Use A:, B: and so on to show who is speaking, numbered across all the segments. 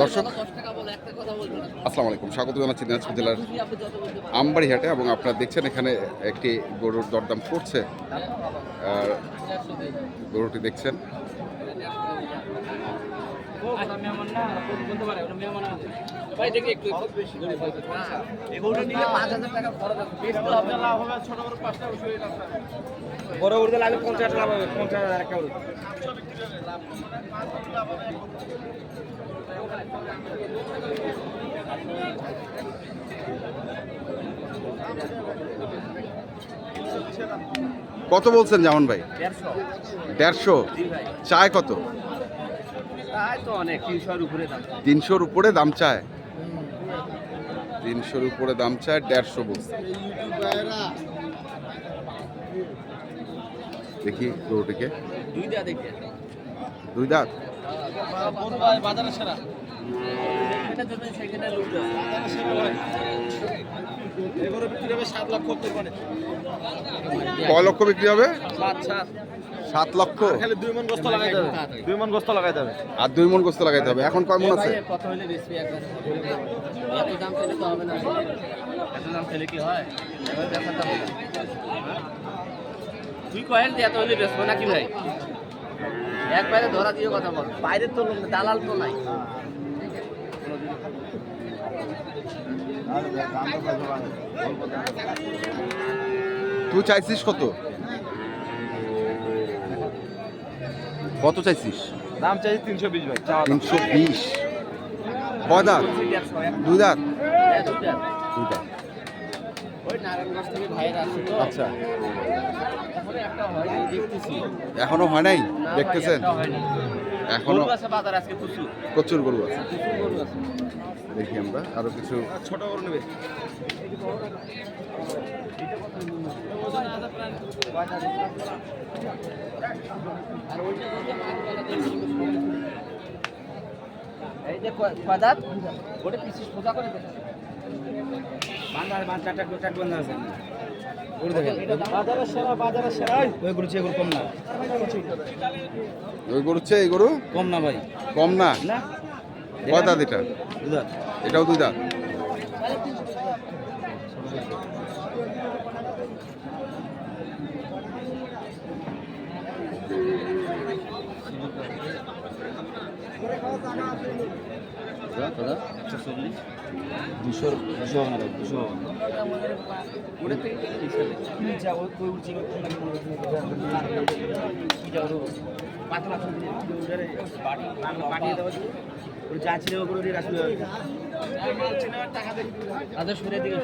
A: দর্শক আসসালামু আলাইকুম। স্বাগত জানাচ্ছি দিনাজপুর জেলার আমবাড়িহাটে এবং আপনারা দেখছেন এখানে একটি গরুর দরদাম করছে। গরুটি দেখছেন।
B: বড় উড়তে লাগলে পঞ্চাশ লাভ হবে পঞ্চাশ হাজার একটা
A: কত বলছেন জামান ভাই?
B: দেড়শো।
A: চায় কত?
B: তিনশোর উপরে দাম।
A: চায়? তিনশোর উপরে দাম চায় দেড়শো বলছে। দেখি গরুটিকে
B: দুই
A: দুই দাঁত?
B: বাজারে সেরা। হবে সাত লক্ষ
A: বিক্রি হবে?
B: সাত
A: লক্ষ?
B: দুই মন গোস্ত লাগাই দেবে দুই মন গোস্ত লাগাই দেবে
A: আর দুই মন গোস্ত লাগাইতে হবে। এখন কয় মন আছে?
B: হবে কি হয়? হবে তুই কয়েন যে এত হইলে বেসবো নাকি ভাই? এক বাইরে ধরা দিয়ে কথা বল। বাইরের তো দালাল তো নাই।
A: তুই চাইছিস কত? কত চাইছিস?
B: দাম চাই তিনশো বিশ ভাই
A: তিনশো বিশ। কয় দাঁত? দুই দাঁত? দুই দাঁত। আচ্ছা। এখনও হয় নাই? দেখতেছেন।
B: এখনও প্রচুর।
A: গরু আছে। দেখি আমরা আরও কিছু।
B: ছোট গরু নেবে? এই যে কদাত ওটা পিসিস পূজা করে দেখেন বান্দার বান চারটা চারটা বান্ধা আছে ওটা দেখেন। বাজারের সেরা বাজারের সেরা। ওই গরু চেয়ে গরু কম না।
A: ওই গরু চেয়ে গরু
B: কম না ভাই।
A: কম না।
B: না?
A: কয় দাঁত এটা? এটাও দুই দাঁত।
B: দুশো দুশো হবে না ভাই দুশো হবে না পাঠিয়ে দেওয়া ওই যা ছিল ওগুলো রাখলে আচ্ছা সরে দিকে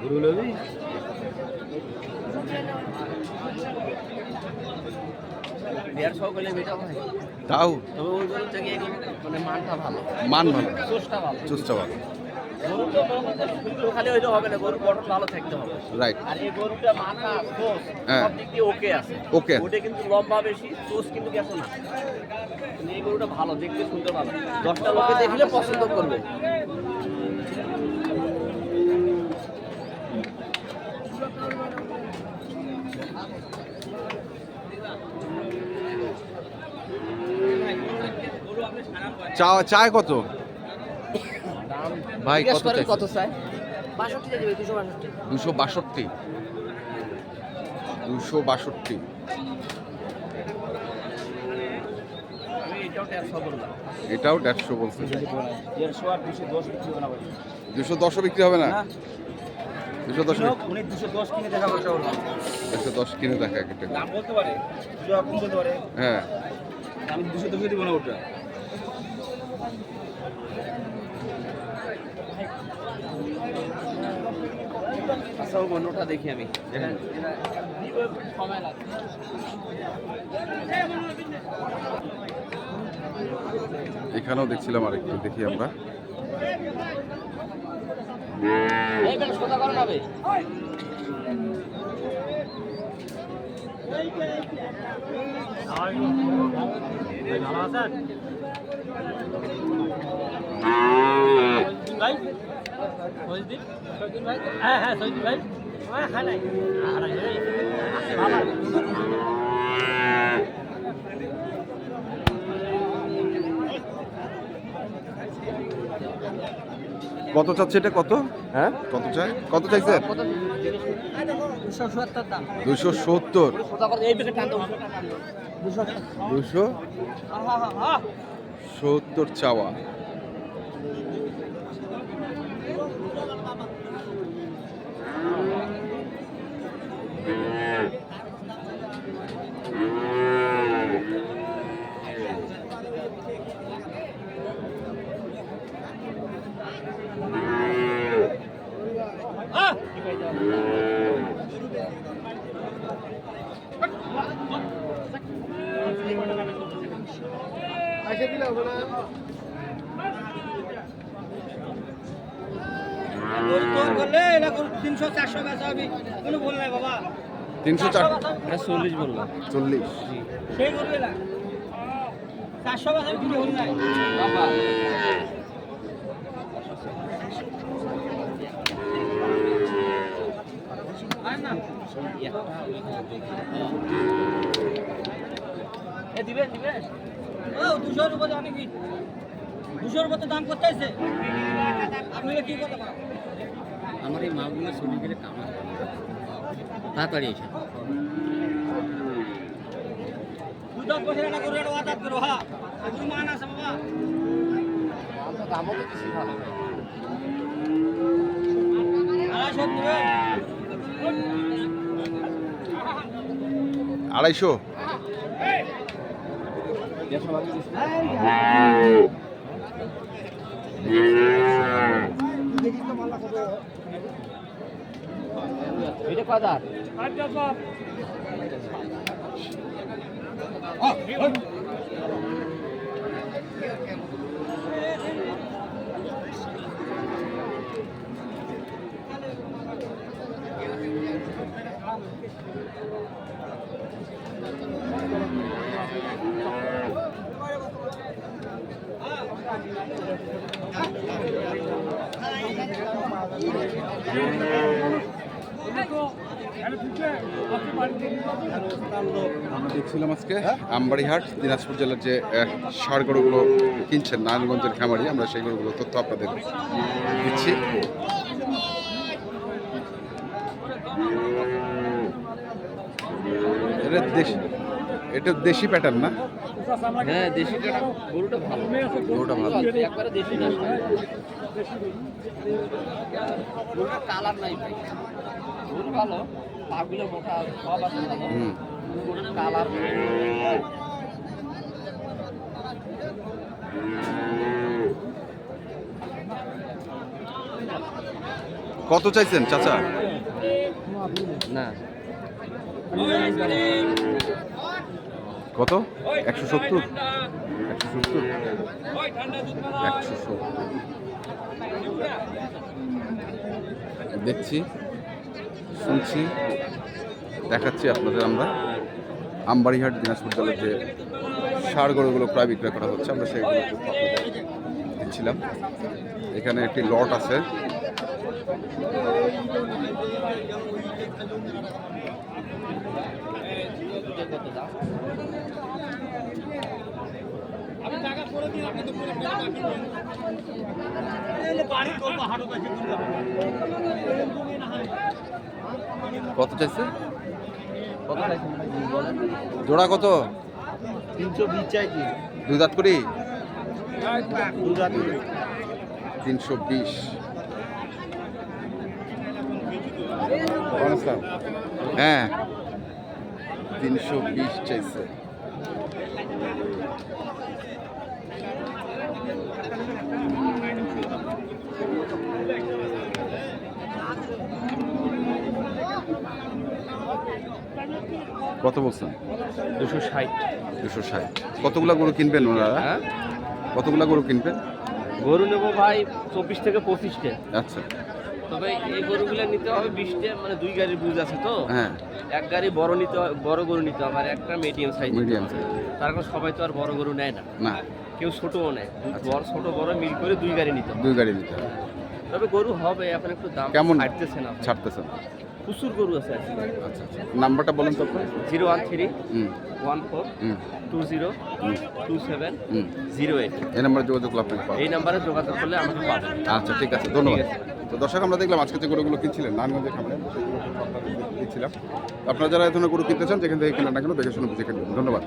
B: গরু লবি দেড়শো
A: তাও?
B: তবে ওই গরুর থেকে মানে মানটা ভালো।
A: মান ভালো।
B: চোষটা ভালো।
A: চুষ্টা ভালো।
B: খালি হইলে হবে না গরু বটন ভালো থাকতে হবে।
A: রাইট
B: আর এই গরুটা মাথা চোষ
A: হ্যাঁ।
B: সব দিক দিয়ে ওকে আছে।
A: ওকে।
B: ওটা কিন্তু লম্বা বেশি চোষ কিন্তু গেছে না। এই গরুটা ভালো দেখতে শুনতে ভালো। দশটা লোকে দেখলে পছন্দ করবে।
A: চা চায় কত? ভাই কত
B: কত দেবে দুশো বাষট্টি।
A: দুশো বাষট্টি।
B: এটাও দেড়শো
A: বলছে।
B: দুশো দশ বিক্রি হবে না? ভাই
A: দুশো দশও বিক্রি। হবে না দুশো দশ
B: দুশো দশ কিনে দেখা
A: হ্যাঁ।
B: আমি দুশো দশে দিব না ওটা। আচ্ছা অন্যটা দেখি আমি। সময়
A: এখানেও দেখছিলাম আরেকটু দেখি আমরা।
B: হ্যাঁ হ্যাঁ
A: কত চাচ্ছে এটা? কত?
C: হ্যাঁ?
A: কত চাই? কত
C: দুশো সত্তর
A: দুশো সত্তর।
C: দুশো
A: সত্তর চাওয়া।
C: তিনশো
A: চার
C: চল্লিশ বললাম।
A: চল্লিশ।
C: দিবে দিবে। ও দুশোর উপরে অনেক দুশোর উপরে দাম করতে আসছে আপনি কি কথা বলেন
B: আমার এই মাছগুলো ছুটি গেলে কামড় তাড়াতাড়ি এসে
C: দুই দশ করে একটা ওয়াদাত করো হ্যাঁ দুই মান আছে বাবা
B: দামও তো কিছু ভালো
C: আড়াইশো দিবেন
A: আড়াইশো
C: এটা কদার
A: আমরা দেখছিলাম আজকে আমবাড়িহাট দিনাজপুর জেলার যে ষাঁড় গরুগুলো কিনছেন নারায়ণগঞ্জের খামারি আমরা সেই গরুগুলো তথ্য আপনাদের দিচ্ছি। এটা দেশি এটা দেশি প্যাটার্ন না?
B: হ্যাঁ দেশিটা গরুটা ভালো।
A: গরুটা ভালো।
B: একবারে দেশি না কালার নাই ভাই। গরু ভালো। পাগুলো মোটা সব আছে ভালো কালার
A: কত চাইছেন চাচা?
B: না।
A: কত? একশো সত্তর? একশো সত্তর। একশো সত্তর। দেখছি। শুনছি, দেখাচ্ছি আপনাদের আমরা। আমবাড়িহাট দিনাজপুর জেলার যে সার গরুগুলো প্রায় বিক্রয় করা হচ্ছে, আমরা সেইগুলো দিচ্ছিলাম। এখানে একটি লট আছে।
C: বাড়ি করব
A: কত চাইছে? জোড়া কত?
C: তিনশো বিশ চাইছি।
A: দুই দাঁত করি? তিনশো বিশ। হ্যাঁ। তিনশো বিশ চাইছে। কত বলছেন?
B: দুশো ষাট।
A: দুশো ষাট। কতগুলা গরু কিনবেন ওনারা?
B: হ্যাঁ?
A: কতগুলা গরু কিনবেন?
B: গরু নেব ভাই চব্বিশ থেকে পঁচিশটা।
A: আচ্ছা।
B: তবে এই গরুগুলো নিতে হবে বিশটা মানে দুই গাড়ির বুঝ আছে তো?
A: হ্যাঁ।
B: এক গাড়ি বড় নিতে বড় গরু নিতে হবে আর একটা মিডিয়াম সাইজ
A: মিডিয়াম সাইজ
B: তার কারণ সবাই তো আর বড় গরু নেয় না।
A: না।
B: কেউ ছোটও নেয়।
A: আচ্ছা।
B: বড় ছোট বড় মিল করে দুই গাড়ি নিতে হবে।
A: দুই গাড়ি নিতে হবে।
B: তবে গরু হবে এখন একটু দাম
A: কেমন?
B: ছাড়তেছে না ভাই।
A: ছাড়তেছেন
B: প্রচুর গরু আছে
A: আচ্ছা। নাম্বারটা বলুন তো
B: zero one three one four two zero two seven
A: হুম।
B: Zero eight.
A: এই নাম্বারে যোগাযোগ করলে
B: এই নাম্বারে যোগাযোগ করলে আমাকে পাবেন।
A: আচ্ছা ঠিক আছে ধন্যবাদ। তো দর্শক আমরা দেখলাম আজকে যে গরুগুলো কিনছিলেন নারায়ণগঞ্জের খামারে দিচ্ছিলাম আপনারা যারা এই ধরনের গরু কিনতে চান যেখান থেকে কিনেন না কেন দেখে শুনে বুঝে কিনবেন। ধন্যবাদ।